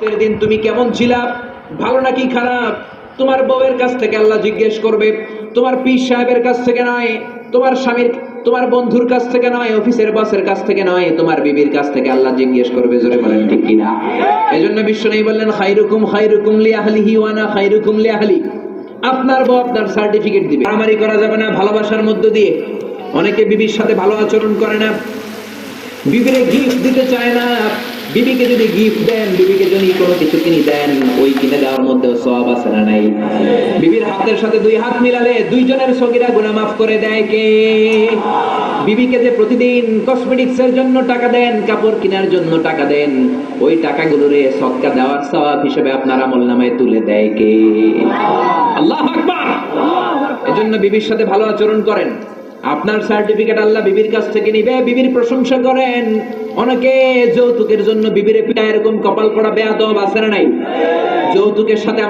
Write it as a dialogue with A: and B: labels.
A: এর দিন তুমি কেমন ছিলা? ভালো নাকি খারাপ? তোমার বউয়ের কাছ থেকে আল্লাহ জিজ্ঞেস করবে, তোমার পীর সাহেবের কাছ থেকে নয়, তোমার স্বামীর, তোমার বন্ধুর কাছ থেকে নয়, অফিসের বসের কাছ থেকে নয়, তোমার বিবির কাছ থেকে আল্লাহ জিজ্ঞেস করবে, জোরে বলেন ঠিক কিনা? এজন্য বিশ্ব নেই বললেন খাইরুকুম খাইরুকুম লি আহলিহি ওয়ানা খাইরুকুম লি আহলি আপনার বউ আপনার সার্টিফিকেট দিবে। মারামারি করা যাবে না, ভালোবাসার মধ্য দিয়ে। অনেকে বিবির সাথে ভালো আচরণ করে না। বিবিরে গিফট দিতে চায় না। বিবিকে যদি গিফট দেন, বিবিকে যদি কোনো কিছু কিনে দেন, ওই কিনে দেওয়ার মধ্যে সব আছে না নাই? বিবির হাতের সাথে দুই হাত মিলালে দুইজনের সগিরা গুনাহ মাফ করে দেয় কে? বিবিকে যে প্রতিদিন কসমেটিক্স এর জন্য টাকা দেন, কাপড় কেনার জন্য টাকা দেন, ওই টাকাগুলোরে সদকা দেওয়ার সওয়াব হিসেবে আপনার আমল নামায় তুলে দেয় কে? আল্লাহ আকবার! এজন্য বিবির সাথে ভালো আচরণ করেন। আপনার সার্টিফিকেট আল্লাহ বিবির কাছ থেকে নিবে, বিবির প্রশংসা করেন। অনেকে যৌতুকের জন্য বিবিরে পিতা এরকম কপাল পড়া বেয়াদব আছে না নাই? যৌতুকের সাথে